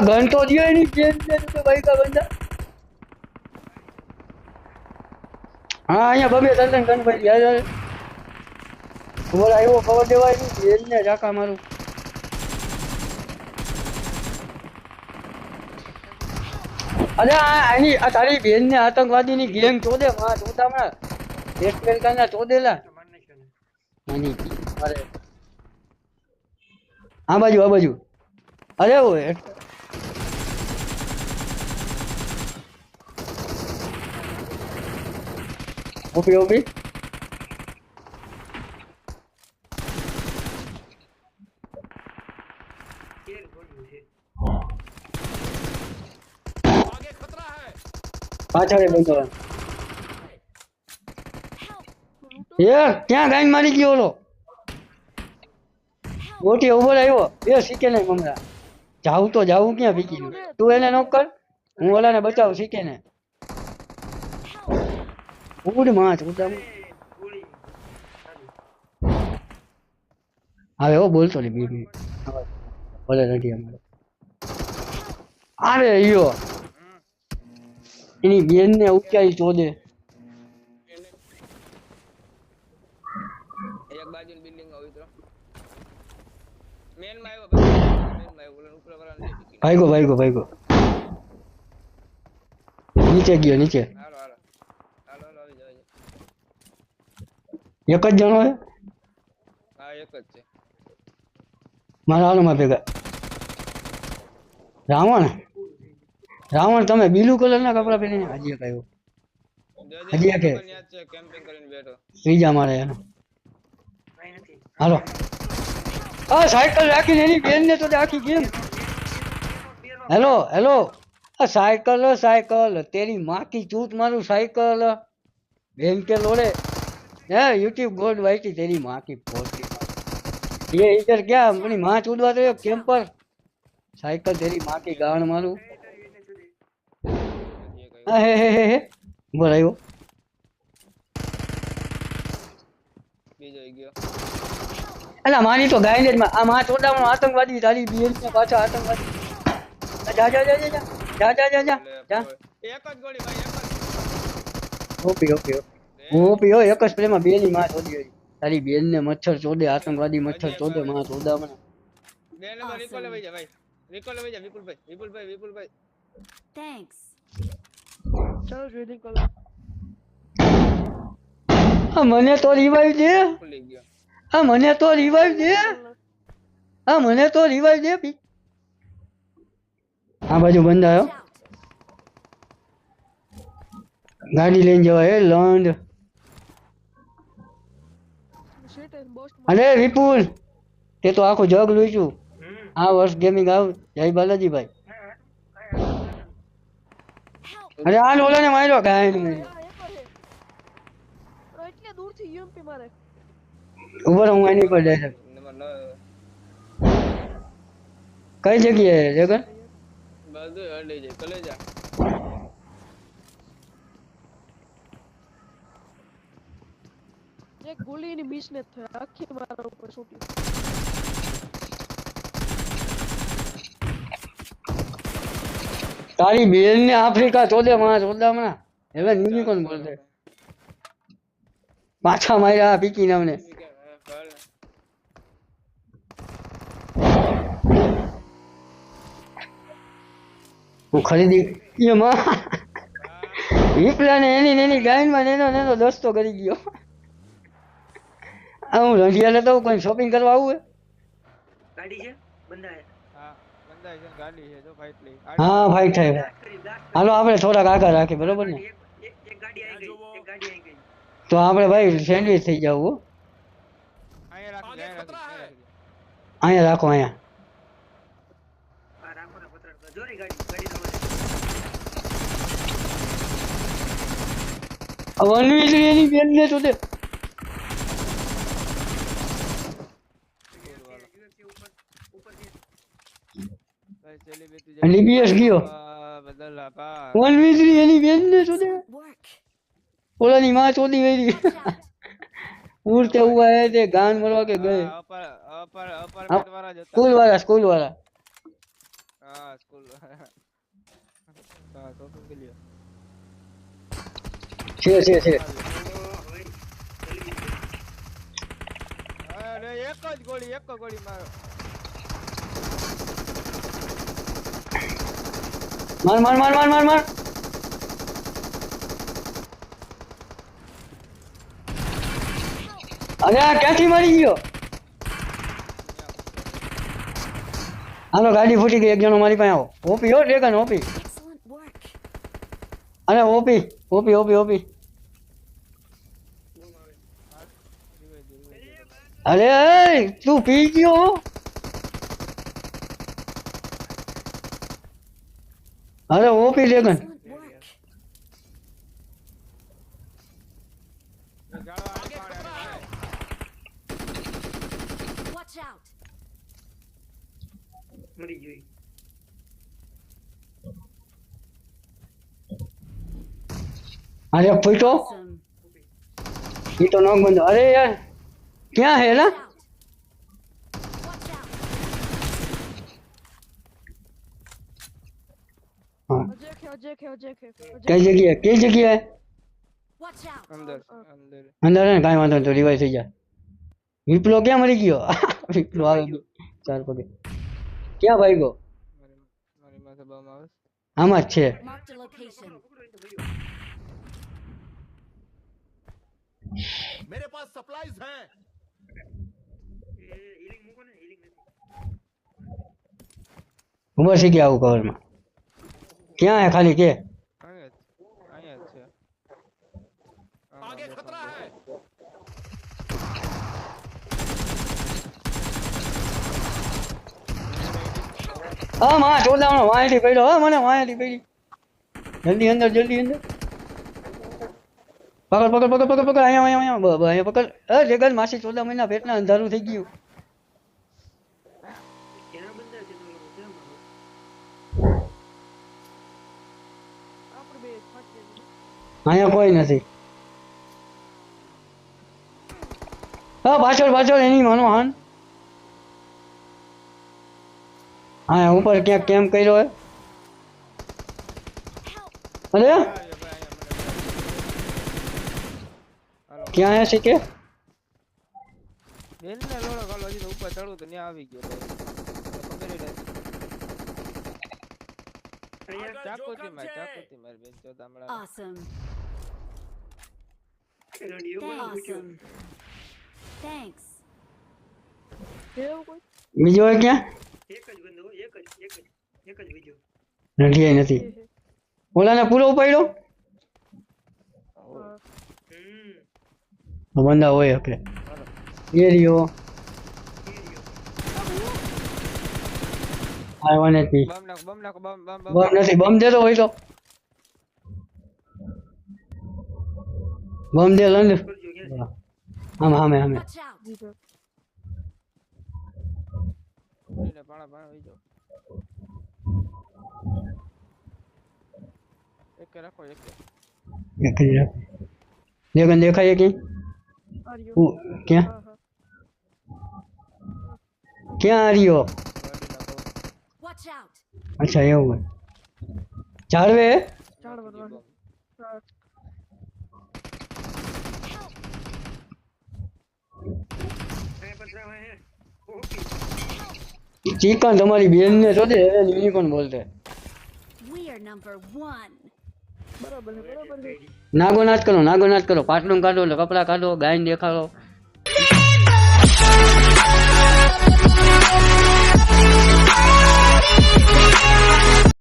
આ તો દિયો એની બેન ને તો ભાઈ કા બંદા હા, અહીંયા બબે તંતન ગન ભાઈ યાર બોલ આવ્યો કવર દેવાય નહીં. બેન ને જાકા મારું. અરે આની, આ તારી બેન ને આતંકવાદીની ગેંગ ચોદે માં ચોદામણા વેસ્ટ બેંગાલના ચોદેલા. આની, અરે. આ બાજુ આ બાજુ. અરે ઓપી ઓપી પાછળ બંધો. એ, ક્યાં ગાઈન મારી ગયો ઓલો? ગોટી ઊભો આવ્યો એ શીખે નહીં મમરા. જાવું તો જાવું ક્યાં ભીકી તું એને નોક કર. હું ઓલાને બચાવું, શીખે ને ઉડમાં ઉડામ હવે હો બોલતો નહીં બી બી ભલે નથી અમારે. અરે યો. એની બેન ને ઉચાઈ ચોદે એક બાજુની બિલ્ડિંગ આવી તો. મેનમાં આવ્યો મેનમાં આવ્યો ઉપર પીકી ભાઈગો ભાઈગો ભાઈગો. નીચે ગયો નીચે. હાલો હાલો આવી જાવ આવી એક જ જણો છે હા એક જ છે. મારા હાલમાં ભેગા. રાવણ? રાવણ તમે બીલુ કલર ના કપડા પહેરીને હાજી આવ્યો હાજી કે? કેમ્પિંગ કરીને બેઠો. ત્રીજા મારે એનો. હાલો. આ સાયકલ રાખીને એની બેન ને તો આખી ગેમ હેલો હેલો. આ સાયકલ સાયકલ. તેરી માકી ચૂત મારું સાયકલ. બેન કે લોડે. है यूट्यूब गोड वाइटी तेरी माँ की पोती ये इधर क्या अपनी माँ चूदवा तो कैंपर साइकिल तेरी माँ की गाड़ मारू હજી એક હા, હે હે હે હે બોલાયો આવ્યો. બીજો ઈ ગયો અલા મારી તો ગાય ને જ મા- આ માં ચોદામણો આતંકવાદી તારી બેન ને પાછા આતંકવાદી આ જા જા જા જા જા જા જા જા જા એટલે જા એક જ ગોળી ભાઈ એક જ ઓપી ઓપી ઓપી હું ઓપી હો એક જ પ્રેમમાં બે ની માં ચોદી હોય. તારી બેન ને મચ્છર ચોદે આતંકવાદી મચ્છર ચોદે માં ચોદામણા બે નંબર રિકોલ લઈ જા ભાઈ. રિકોલ લઈ જા વિપુલભાઈ વિપુલભાઈ વિપુલભાઈ. Thanks. આ મને તો રિવાઈવ દે. ખુલી ગયો. આ મને તો રિવાઈવ દે. આ મને તો રિવાઈવ દે પી આ બાજુ બંધ આવ્યો ગાડી લઈને જવાય એ લંડ. અરે વિપુલ તે તો આખું જગ લૂચ્યું. આ વર્ષ ગેમિંગ આવ જય બાલાજી ભાઈ અરે આ ઓલાને માર્યો ગાય ને એટલે દૂરથી યુએમપી મારે. ઊભો રહો, હું એની પર જાય કઈ જગ્યાએ જગન? બધું હડી જાય કલે એક ગોલીની મિસ ને થઈ આખી મારા ઉપર છૂટી તારી બેન ને આફ્રિકા ચોદે માં ચોદામણા હવે નીની કોણ બોલતે પાછા માર્યા પીકી નામને હું ખરીદી એમાં માં. ને એની ને એની ગાયનમાં નેનો નેનો દસ્તો કરી ગયો. આ હું રંડિયા લેતો હું કોઈ શોપિંગ કરવા આવું હે ગાડી છે બંદા હે હા ફાઈટ થાય હાલો આપણે થોડાક આગળ રાખી બરોબર ને તો આપણે ભાઈ સેન્ડવિચ થઈ જવું અહીંયા રાખો અહીંયા વનવીજ એની બેન ને તો દે લીપીએસ ગયો વન વીજળી એની બેન ને શું દે ઓલાની માં ચોદી વેરી ઉડતે ઊભા હે તે ગાન મળવા કે ગયે? સ્કૂલ વાળા સ્કૂલ વાળા હા સ્કૂલ વાળા છે છે છે. અરે એક જ ગોળી એક ગોળી મારો. માર માર માર માર માર માર અરે આ ક્યાંથી મારી ગયો? હાલો, ગાડી ફૂટી ગઈ, એક જણો મારી પાસે આવો. ઓપી, હો ડ્રેગન ઓપી. અને ઓપી ઓપી ઓપી ઓપી. અરે તું પી ગયો હો? અરે ઓપી ડ્રેગન Excellent work. જાળવા આને પાડે, આને પાડે. Watch out. મરી ગઈ અરે ફૂટો કઈ જગ્યાએ Watch out. અંદર અંદર અંદર હે ને કાંઈ વાંધો નહીં તો રિવાઇવ થઈ જાય વિપલો ક્યાં મરી ગયો વિપલો આવે ગયો ચાર પગે ક્યાં ભાઈ ગયો મારી મારી માથે બમ આવે છે. આમાં જ છે Marked a location. પકડો એ તો ભર્યો मेरे पास सप्लाईज हैं એ હીલિંગ મૂકો ને હીલિંગ નથી ઉભો થઈ ગયા આવું કવરમાં ક્યાં હે ખાલી કે અહીંયા જ અહીંયા જ છે આમાં आगे બેઠો खतरा है હા માં ચોદામણો વાંયથી પડ્યો હા મને વાંયથી પડી જલ્દી અંદર જલ્દી અંદર પકડ પકડ પકડ પકડ પકડ અહીંયા અહીંયા અહીંયા બ- બ- અહીંયા પકડ અ જગત માસી ચોદા મહિના પેટના અંધારું થઈ ગયું અહીંયા કોઈ નથી. હા પાછળ પાછળ એની માનો હા ઉપર ક્યાંક કેમ કર્યો હે અરે? ક્યાં હે શીખે લોડો હજી ઉપર ચડવું તો ત્યાં આવી ગયો ખબર ય નથી અહીંયા ચાકુથી માર ચાકુથી માર બેન ચોદામણા Awesome. રંડિયો બોલો પૂછ્યો Awesome. Thanks. છે એવું કોઈ બીજો હોય ક્યાં? એક જ બંધો હો, એક જ એક જ એક જ બીજો નથી નથી. ઓલાને પૂરો ઉપાડ્યો? બંદા હોય હકે એ રહ્યો. આવ્યો નથી બમ નથી બમ દેતો હોય તો. बम दे लंग हम हम। हम एक देखा ये कहीं क्या? क्या आ रही हो अच्छा ये हुआ। चार वे? चार ચિકન તમારી બેન ને શોધે યુનિકોર્ન બોલતે. નાગો નાચ કરો નાગો નાચ કરો. પાટલું કાઢો એટલે કપડાં કાઢો ગાયન દેખાડો.